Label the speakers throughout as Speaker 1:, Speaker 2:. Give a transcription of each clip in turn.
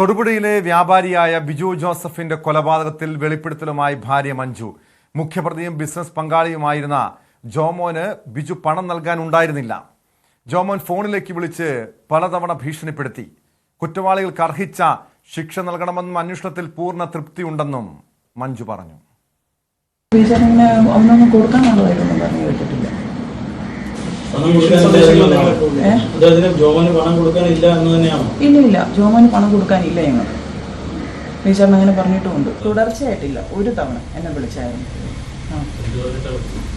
Speaker 1: തൊടുപുഴയിലെ വ്യാപാരിയായ ബിജു ജോസഫിന്റെ കൊലപാതകത്തിൽ വെളിപ്പെടുത്തലുമായി ഭാര്യ മഞ്ജു. മുഖ്യപ്രതിയും ബിസിനസ് പങ്കാളിയുമായിരുന്ന ജോമോന് ബിജു പണം നൽകാൻ ഉണ്ടായിരുന്നില്ല. ജോമോൻ ഫോണിലേക്ക് വിളിച്ച് പലതവണ ഭീഷണിപ്പെടുത്തി. കുറ്റവാളികൾക്ക് അർഹിച്ച ശിക്ഷ നൽകണമെന്നും അന്വേഷണത്തിൽ പൂർണ തൃപ്തിയുണ്ടെന്നും മഞ്ജു പറഞ്ഞു.
Speaker 2: ഒന്നും പറഞ്ഞു
Speaker 3: പണം കൊടുക്കാനില്ല അദ്ദേഹത്തിന് ജോമന് പണം കൊടുക്കാനില്ല എന്ന് തന്നെയാണോ?
Speaker 2: ഇല്ല ഇല്ല. ജോമോന് പണം കൊടുക്കാനില്ല ഞങ്ങൾ ടീച്ചറിന് അങ്ങനെ പറഞ്ഞിട്ടുമുണ്ട്. തുടർച്ചയായിട്ടില്ല. ഒരു തവണ എന്നെ വിളിച്ചായിരുന്നു.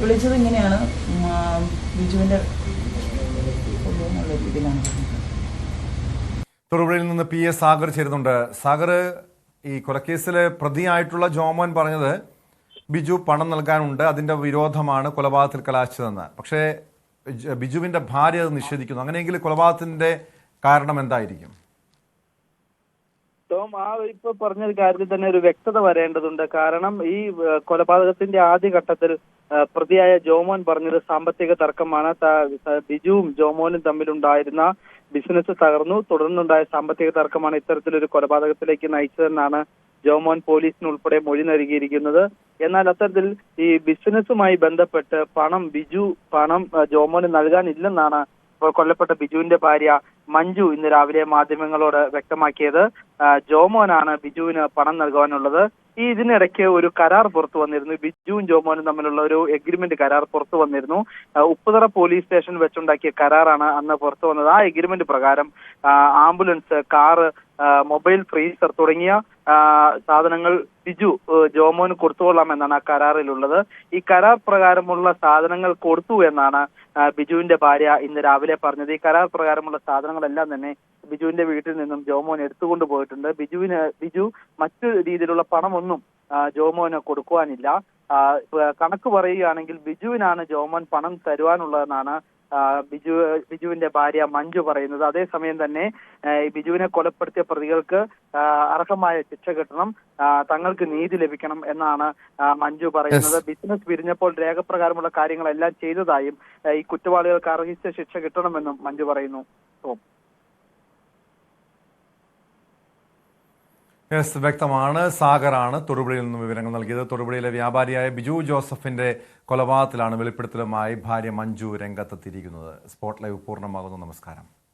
Speaker 2: വിളിച്ചത് ഇങ്ങനെയാണ്. ബിജുവിന്റെ രീതിയിലാണ്.
Speaker 1: തൊടുപുഴയിൽ നിന്ന് പി എസ് സാഗർ ചേരുന്നുണ്ട്. സാഗർ ഈ കൊലക്കേസിലെ പ്രതിയായിട്ടുള്ള ജോമോൻ പറഞ്ഞത് ബിജു പണം നൽകാനുണ്ട് അതിന്റെ വിരോധമാണ് കൊലപാതകത്തിൽ കലാശിച്ചതെന്ന്. പക്ഷേ ബിജുവിന്റെ ഭാര്യ അത് നിഷേധിക്കുന്നു. അങ്ങനെയെങ്കിൽ കൊലപാതകത്തിന്റെ കാരണം എന്തായിരിക്കും?
Speaker 4: ടോം ആ ഇപ്പൊ പറഞ്ഞ കാര്യത്തിൽ തന്നെ ഒരു വ്യക്തത വരേണ്ടതുണ്ട്. കാരണം ഈ കൊലപാതകത്തിന്റെ ആദ്യഘട്ടത്തിൽ ഘട്ടത്തിൽ പ്രതിയായ ജോമോൻ പറഞ്ഞത് സാമ്പത്തിക തർക്കമാണ്. ബിജുവും ജോമോനും തമ്മിലുണ്ടായിരുന്ന ബിസിനസ് തകർന്നു. തുടർന്നുണ്ടായ സാമ്പത്തിക തർക്കമാണ് ഇത്തരത്തിലൊരു കൊലപാതകത്തിലേക്ക് നയിച്ചതെന്നാണ് ജോമോൻ പോലീസിന് ഉൾപ്പെടെ മൊഴി നൽകിയിരിക്കുന്നത്. എന്നാൽ അത്തരത്തിൽ ഈ ബിസിനസ്സുമായി ബന്ധപ്പെട്ട് പണം ബിജു പണം ജോമോന് നൽകാനില്ലെന്നാണ് കൊല്ലപ്പെട്ട ബിജുവിന്റെ ഭാര്യ മഞ്ജു ഇന്ന് രാവിലെ മാധ്യമങ്ങളോട് വ്യക്തമാക്കിയത്. ജോമോനാണ് ബിജുവിന് പണം നൽകുവാനുള്ളത് ഈ ഇതിനിടയ്ക്ക് ഒരു കരാർ പുറത്തു വന്നിരുന്നു. ബിജുവും ജോമോനും തമ്മിലുള്ള ഒരു എഗ്രിമെന്റ് കരാർ പുറത്തു വന്നിരുന്നു. ഉപ്പുതറ പോലീസ് സ്റ്റേഷൻ വെച്ചുണ്ടാക്കിയ കരാറാണ് അന്ന് പുറത്തു വന്നത്. ആ എഗ്രിമെന്റ് പ്രകാരം ആംബുലൻസ് കാറ് മൊബൈൽ ഫ്രീസർ തുടങ്ങിയ സാധനങ്ങൾ ബിജു ജോമോന് കൊടുത്തുകൊള്ളാം എന്നാണ് ആ കരാറിലുള്ളത്. ഈ കരാർ പ്രകാരമുള്ള സാധനങ്ങൾ കൊടുത്തു എന്നാണ് ബിജുവിന്റെ ഭാര്യ ഇന്ന് രാവിലെ പറഞ്ഞത്. ഈ കരാർ പ്രകാരമുള്ള സാധനങ്ങളെല്ലാം തന്നെ ബിജുവിന്റെ വീട്ടിൽ നിന്നും ജോമോൻ എടുത്തുകൊണ്ട് പോയിട്ടുണ്ട്. ബിജുവിന് ബിജു മറ്റു രീതിയിലുള്ള പണമൊന്നും ജോമോന് കൊടുക്കുവാനില്ല. കണക്ക് പറയുകയാണെങ്കിൽ ബിജുവിനാണ് ജോമോൻ പണം തരുവാനുള്ളതെന്നാണ് ബിജു ബിജുവിന്റെ ഭാര്യ മഞ്ജു പറയുന്നത്. അതേസമയം തന്നെ ഈ ബിജുവിനെ കൊലപ്പെടുത്തിയ പ്രതികൾക്ക് അർഹമായ ശിക്ഷ കിട്ടണം തങ്ങൾക്ക് നീതി ലഭിക്കണം എന്നാണ് മഞ്ജു പറയുന്നത്. ബിസിനസ് പിരിഞ്ഞപ്പോൾ രേഖപ്രകാരമുള്ള കാര്യങ്ങളെല്ലാം ചെയ്തതായും ഈ കുറ്റവാളികൾക്ക് അർഹിച്ച ശിക്ഷ കിട്ടണമെന്നും മഞ്ജു പറയുന്നു.
Speaker 1: യെസ് വ്യക്തമാണ്. സാഗറാണ് തൊടുപുഴയിൽ നിന്നും വിവരങ്ങൾ നൽകിയത്. തൊടുപുഴയിലെ വ്യാപാരിയായ ബിജു ജോസഫിന്റെ കൊലപാതകത്തിലാണ് വെളിപ്പെടുത്തലുമായി ഭാര്യ മഞ്ജു രംഗത്തെത്തിയിരിക്കുന്നത്. സ്പോട്ട് ലൈവ് പൂർണമാകുന്നു. നമസ്കാരം.